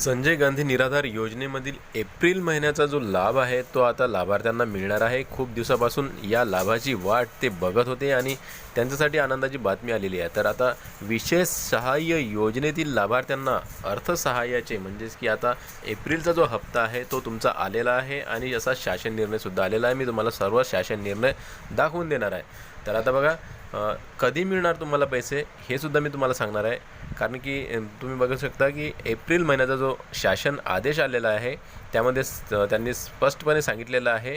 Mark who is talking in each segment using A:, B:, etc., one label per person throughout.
A: संजय गांधी निराधार योजनेमधील एप्रिल महिन्याचा जो लाभ आहे तो आता लाभार्थ्यांना मिळणार आहे खूप दिवसापासून या लाभाची वाट ते बघत होते आणि त्यांच्यासाठी आनंदाची बातमी आलेली आहे तर आता विशेष सहाय्य योजनेतील लाभार्थ्यांना अर्थसहाय्याचे म्हणजेच की आता एप्रिलचा जो हप्ता आहे तो तुमचा आलेला आहे आणि असा शासन निर्णयसुद्धा आलेला आहे मी तुम्हाला सर्व शासन निर्णय दाखवून देणार आहे तर आता बघा कधी मिळणार तुम्हाला पैसे हे सुद्धा मी तुम्हाला सांगणार आहे कारण की तुम्ही बघू शकता की एप्रिल महिन्याचा जो शासन आदेश आलेला आहे त्यामध्ये त्यांनी स्पष्टपणे सांगितलेलं आहे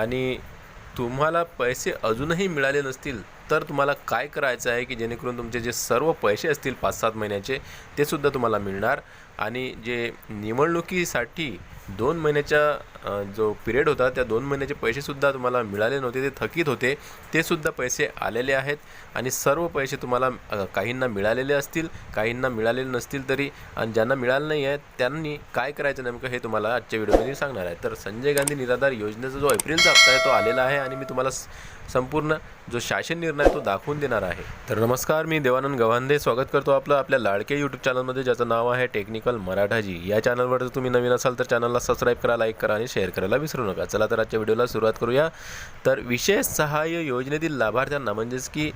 A: आणि तुम्हाला पैसे अजूनही मिळाले नसतील तर तुम्हाला काय करायचं आहे की जेणेकरून तुमचे जे सर्व पैसे असतील पाच सात महिन्याचे ते सुद्धा तुम्हाला मिळणार आणि जे निवडणुकीसाठी दोन महिन्याच्या जो पिरियड होता त्या दोन महिन्याचे पैसेसुद्धा तुम्हाला मिळाले नव्हते ते थकीत होते ते पैसे आलेले आहेत आणि सर्व पैसे तुम्हाला काहींना मिळालेले असतील काहींना मिळालेले नसतील तरी आणि ज्यांना मिळालं नाही आहे त्यांनी काय करायचं नेमकं हे तुम्हाला आजच्या व्हिडिओमध्ये सांगणार आहे तर संजय गांधी निराधार योजनेचा जो एप्रिलचा हप्ता आहे तो आलेला आहे आणि मी तुम्हाला संपूर्ण जो शासन निर्णय तो दाखवून देणार आहे तर नमस्कार मी देवानंद गव्हांदे स्वागत करतो आपलं आपल्या लाडके यूट्यूब चॅनलमध्ये ज्याचं नाव आहे टेक्निकल मराठाजी या चॅनलवर जर तुम्ही नवीन असाल तर चॅनलला सबस्क्राईब करा लाईक करा आणि शेअर करायला विसरू नका चला तर आजच्या व्हिडिओला सुरुवात करूया तर विशेष सहाय्य योजनेतील लाभार्थ्यांना म्हणजेच की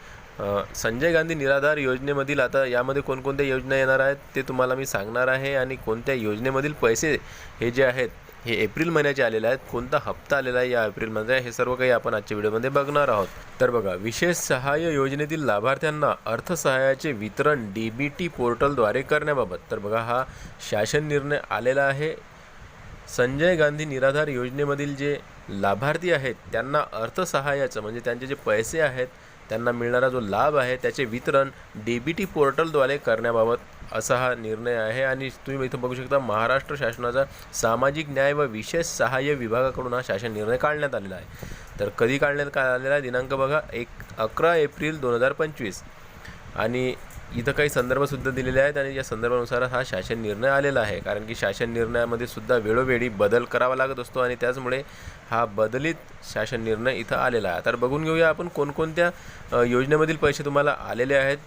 A: संजय गांधी निराधार योजनेमधील आता यामध्ये कोणकोणत्या योजना येणार आहेत ते तुम्हाला मी सांगणार आहे आणि कोणत्या योजनेमधील पैसे हे जे आहेत हे एप्रिल महिन्याचे आलेले आहेत कोणता हप्ता आलेला आहे या एप्रिलमध्ये हे सर्व काही आपण आजच्या व्हिडिओमध्ये बघणार आहोत तर बघा विशेष सहाय्य योजनेतील लाभार्थ्यांना अर्थसहाय्याचे वितरण डी बी टी पोर्टलद्वारे करण्याबाबत तर बघा हा शासन निर्णय आलेला आहे संजय गांधी निराधार योजनेमधील जे लाभार्थी आहेत त्यांना अर्थसहाय्याचं म्हणजे त्यांचे जे पैसे आहेत त्यांना मिळणारा जो लाभ आहे त्याचे वितरण डी बी टी पोर्टलद्वारे करण्याबाबत असा हा निर्णय आहे आणि तुम्ही इथं बघू शकता महाराष्ट्र शासनाचा सामाजिक न्याय व विशेष सहाय्य विभागाकडून हा शासन निर्णय काढण्यात आलेला आहे तर कधी काढण्यात आलेला आहे दिनांक बघा एक अकरा एप्रिल दोन हजार पंचवीस आणि इथं काही संदर्भसुद्धा दिलेले आहेत आणि या संदर्भानुसार हा शासन निर्णय आलेला आहे कारण की शासन निर्णयामध्ये सुद्धा वेळोवेळी बदल करावा लागत असतो आणि त्याचमुळे हा बदलित शासन निर्णय इथं आलेला आहे तर बघून घेऊया आपण कोणकोणत्या योजनेमधील पैसे तुम्हाला आलेले आहेत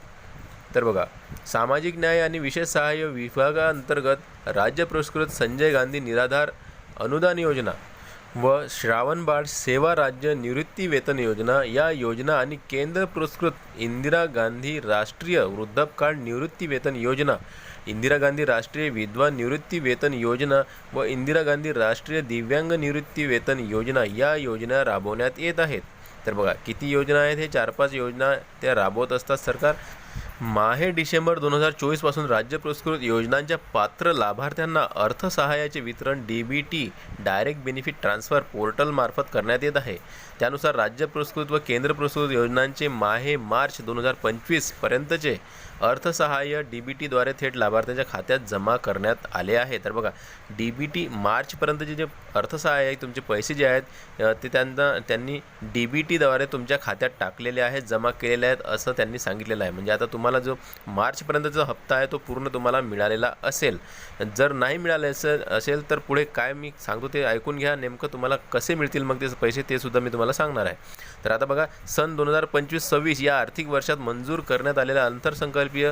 A: तर बघा सामाजिक न्याय आणि विशेष सहाय्य विभागाअंतर्गत राज्य पुरस्कृत संजय गांधी निराधार अनुदान योजना व श्रावणबाळ सेवा राज्य निवृत्तीवेतन योजना या योजना आणि केंद्र पुरस्कृत इंदिरा गांधी राष्ट्रीय वृद्धापकाळ निवृत्तीवेतन योजना इंदिरा गांधी राष्ट्रीय विधवा निवृत्तीवेतन योजना व इंदिरा गांधी राष्ट्रीय दिव्यांग निवृत्तीवेतन योजना या योजना राबवण्यात येत आहेत तर बघा किती योजना आहेत हे चार पाच योजना त्या राबवत असतात सरकार माहे डिसेंबर दोन हजार चोवीसपासून राज्य पुरस्कृत योजनांच्या पात्र लाभार्थ्यांना अर्थसहाय्याचे वितरण D B T direct benefit transfer पोर्टलमार्फत करण्यात येत आहे त्यानुसार राज्य पुरस्कृत व केंद्र पुरस्कृत योजनांचे माहे मार्च दोन हजार पंचवीसपर्यंतचे अर्थसहाय्य डी बी टीद्वारे थेट लाभार्थ्यांच्या खात्यात जमा करण्यात आले आहे तर बघा डी बी टी मार्चपर्यंतचे जे अर्थसहाय्य आहे तुमचे पैसे जे आहेत ते त्यांना त्यांनी डी बी टीद्वारे तुमच्या खात्यात टाकलेले आहेत जमा केलेले आहेत असं त्यांनी सांगितलेलं आहे म्हणजे आता तुम्हाला जो मार्चपर्यंतचा हप्ता आहे तो पूर्ण तुम्हाला मिळालेला असेल जर नाही मिळाले असेल असेल तर पुढे काय मी सांगतो ते ऐकून घ्या नेमकं तुम्हाला कसे मिळतील मग ते पैसे ते सुद्धा मी तुम्हाला सांगणार आहे तर आता बघा सन दोन हजार पंचवीस सव्वीस या आर्थिक वर्षात मंजूर करण्यात आलेल्या अंतरसंकल्पीय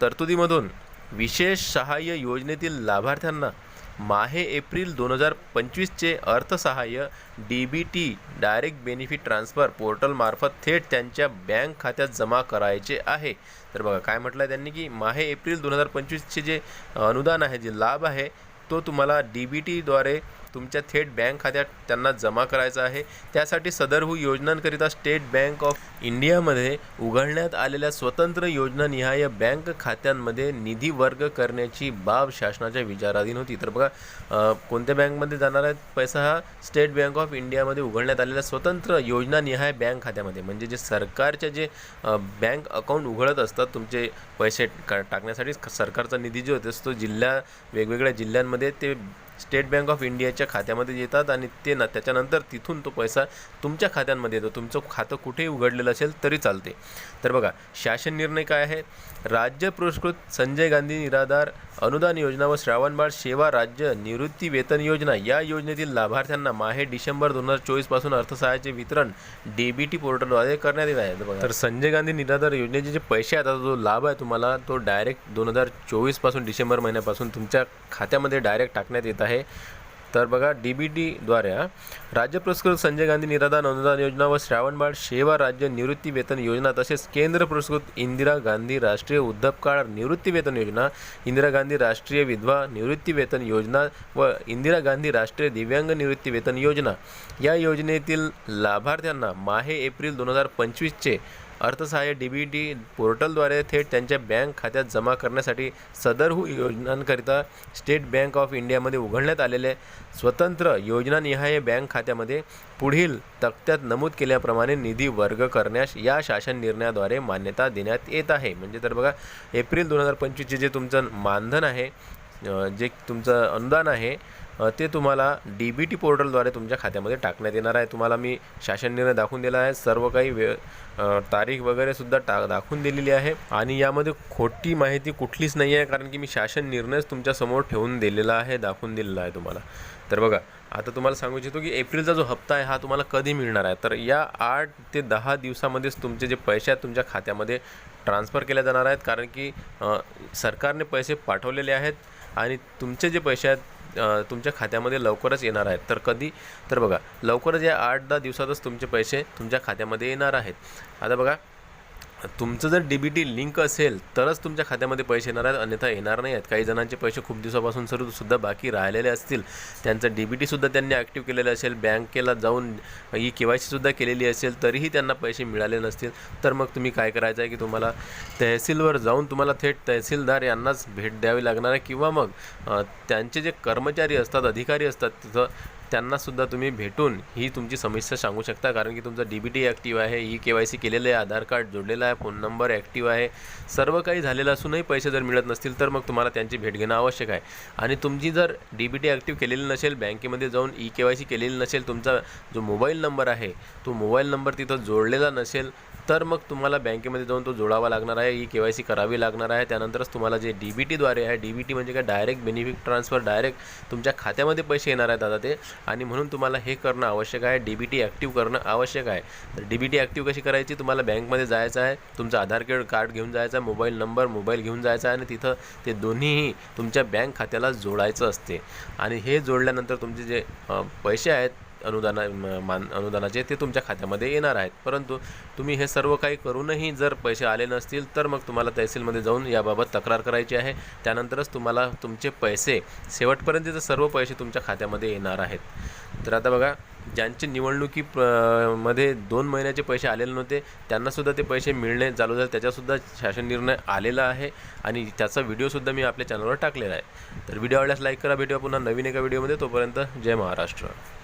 A: तरतुदीमधून विशेष सहाय्य योजनेतील लाभार्थ्यांना माहे एप्रिल दोन हजार पंचवीसचे अर्थसहाय्य D B T direct benefit transfer पोर्टलमार्फत थेट त्यांच्या बँक खात्यात जमा करायचे आहे तर बघा काय म्हटलं आहे त्यांनी की माहे एप्रिल दोन हजार पंचवीसचे जे अनुदान आहे जे लाभ आहे तो तुम्हाला डी बी टीद्वारे तुमच्या थेट बँक खात्यात त्यांना जमा करायचा आहे त्यासाठी सदरभू हो योजनांकरिता स्टेट बँक ऑफ इंडियामध्ये उघडण्यात आलेल्या स्वतंत्र योजनानिहाय बँक खात्यांमध्ये निधी वर्ग करण्याची बाब शासनाच्या विचाराधीन होती तर बघा कोणत्या बँकमध्ये जाणार आहे पैसा हा स्टेट बँक ऑफ इंडियामध्ये उघडण्यात आलेल्या स्वतंत्र योजनानिहाय बँक खात्यामध्ये म्हणजे जे सरकारच्या जे बँक अकाउंट उघडत असतात तुमचे पैसे टाकण्यासाठी सरकारचा निधी जो असतो जिल्हा वेगवेगळ्या जिल्ह्यांमध्ये ते स्टेट बँक ऑफ इंडियाच्या खात्यामध्ये येतात आणि ते ना त्याच्यानंतर तिथून तो पैसा तुमच्या खात्यांमध्ये येतो तुमचं खातं कुठेही उघडलेलं असेल तरी चालते तर बघा शासन निर्णय काय आहे राज्य पुरस्कृत संजय गांधी निराधार अनुदान योजना व श्रावणबाळ सेवा राज्य निवृत्ती वेतन योजना या योजनेतील लाभार्थ्यांना माहे डिसेंबर दोन हजार चोवीसपासून अर्थसहाय्याचे वितरण डीबीटी पोर्टलद्वारे करण्यात येत आहे तर संजय गांधी निराधार योजनेचे जे पैसे आहेत जो लाभ आहे तुम्हाला तो डायरेक्ट दोन हजार चोवीसपासून डिसेंबर महिन्यापासून तुमच्या खात्यामध्ये डायरेक्ट टाकण्यात येत आहे तर बघा डी बी डीद्वारे राज्य पुरस्कृत संजय गांधी निराधार अनुदान योजना व श्रावणबाळ सेवा राज्य वेतन योजना तसेच केंद्र पुरस्कृत इंदिरा गांधी राष्ट्रीय निवृत्ती वेतन योजना इंदिरा गांधी राष्ट्रीय विधवा वेतन योजना व इंदिरा गांधी राष्ट्रीय दिव्यांग वेतन योजना या योजनेतील लाभार्थ्यांना माहे एप्रिल दोन हजार पंचवीसचे अर्थसहाय्य डी बी डी पोर्टलद्वारे थेट त्यांच्या बँक खात्यात जमा करण्यासाठी सदर हो योजनांकरिता स्टेट बँक ऑफ इंडियामध्ये उघडण्यात आलेले स्वतंत्र योजनानिहाय बँक खात्यामध्ये पुढील तक्त्यात नमूद केल्याप्रमाणे निधी वर्ग करण्यास या शासन निर्णयाद्वारे मान्यता देण्यात येत आहे म्हणजे तर बघा एप्रिल दोन हजार पंचवीसचे जे तुमचं मानधन आहे जे तुमचं अनुदान आहे ते तुम्हाला डी बी टी पोर्टलद्वारे तुमच्या खात्यामध्ये टाकण्यात येणार आहे तुम्हाला मी शासन निर्णय दाखवून दिला आहे सर्व काही वे तारीख वगैरेसुद्धा टा दाखवून दिलेली आहे आणि यामध्ये खोटी माहिती कुठलीच नाही आहे कारण की मी शासन निर्णयच तुमच्यासमोर ठेवून दिलेला आहे दाखवून दिलेला आहे तुम्हाला तर बघा आता तुम्हाला सांगू इच्छितो की एप्रिलचा जो हप्ता आहे हा तुम्हाला कधी मिळणार आहे तर या आठ ते दहा दिवसामध्येच तुमचे जे पैसे आहेत तुमच्या खात्यामध्ये ट्रान्सफर केल्या जाणार आहेत कारण की सरकारने पैसे पाठवलेले आहेत आणि तुमचे जे पैसे आहेत तुमच्या खात्यामध्ये लवकरच येणार आहेत तर कधी तर बघा लवकरच या आठ दहा दिवसातच तुमचे पैसे तुमच्या खात्यामध्ये येणार आहेत आता बघा तुमचं जर डी बी टी लिंक असेल तरच तुमच्या खात्यामध्ये पैसे येणार आहेत अन्यथा येणार नाही आहेत काही जणांचे पैसे खूप दिवसापासून सर सुद्धा बाकी राहिलेले असतील त्यांचं डी बी टीसुद्धा त्यांनी ॲक्टिव्ह केलेलं असेल बँकेला जाऊन ई e के वाय सीसुद्धा केलेली असेल तरीही त्यांना पैसे मिळाले नसतील तर मग तुम्ही काय करायचं आहे की तुम्हाला तहसीलवर जाऊन तुम्हाला थेट तहसीलदार यांनाच भेट द्यावी लागणार आहे किंवा मग त्यांचे जे कर्मचारी असतात अधिकारी असतात तिथं त्यांनासुद्धा तुम्ही भेटून ही तुमची समस्या सांगू शकता कारण की तुमचा डी बी टी ॲक्टिव्ह आहे ई के वाय सी केलेलं आहे आधार कार्ड जोडलेलं आहे फोन नंबर ॲक्टिव्ह आहे सर्व काही झालेलं असूनही पैसे जर मिळत नसतील तर मग तुम्हाला त्यांची भेट घेणं आवश्यक आहे आणि तुमची जर डी बी टी ॲक्टिव्ह केलेली नसेल बँकेमध्ये जाऊन ई के वाय सी केलेली नसेल तुमचा जो मोबाईल नंबर आहे तो मोबाईल नंबर तिथं जोडलेला नसेल तर मग तुम्हाला बँकेमध्ये जाऊन तो जोडावा लागणार आहे ई के वाय सी करावी लागणार आहे त्यानंतरच तुम्हाला जे डी बी टीद्वारे आहे डी बी टी म्हणजे काय डायरेक्ट बेनिफिट ट्रान्सफर डायरेक्ट तुमच्या खात्यामध्ये पैसे येणार आहेत आता ते आणि म्हणून तुम्हाला हे करणं आवश्यक आहे डी बी टी ॲक्टिव्ह करणं आवश्यक आहे तर डी बी टी ॲक्टिव्ह कशी करायची तुम्हाला बँकमध्ये जायचं आहे तुमचं आधार कार्ड कार्ड घेऊन जायचं आहे मोबाईल नंबर मोबाईल घेऊन जायचा आहे आणि तिथं ते दोन्हीही तुमच्या बँक खात्याला जोडायचं असते आणि हे जोडल्यानंतर तुमचे जे पैसे आहेत अनुदाना मान अनुदानाचे ते तुमच्या खात्यामध्ये येणार आहेत परंतु तुम्ही हे सर्व काही करूनही जर पैसे आले नसतील तर मग तुम्हाला तहसीलमध्ये जाऊन याबाबत तक्रार करायची आहे त्यानंतरच तुम्हाला तुमचे पैसे शेवटपर्यंतचे सर्व पैसे तुमच्या खात्यामध्ये येणार आहेत तर आता बघा ज्यांचे निवडणुकी मध्ये दोन महिन्याचे पैसे आलेले नव्हते त्यांनासुद्धा ते पैसे मिळणे चालू झाले त्याच्यासुद्धा शासन निर्णय आलेला आहे आणि त्याचा व्हिडिओसुद्धा मी आपल्या चॅनलवर टाकलेला आहे तर व्हिडिओ आवडल्यास लाईक करा भेटूया पुन्हा नवीन एका व्हिडिओमध्ये तोपर्यंत जय महाराष्ट्र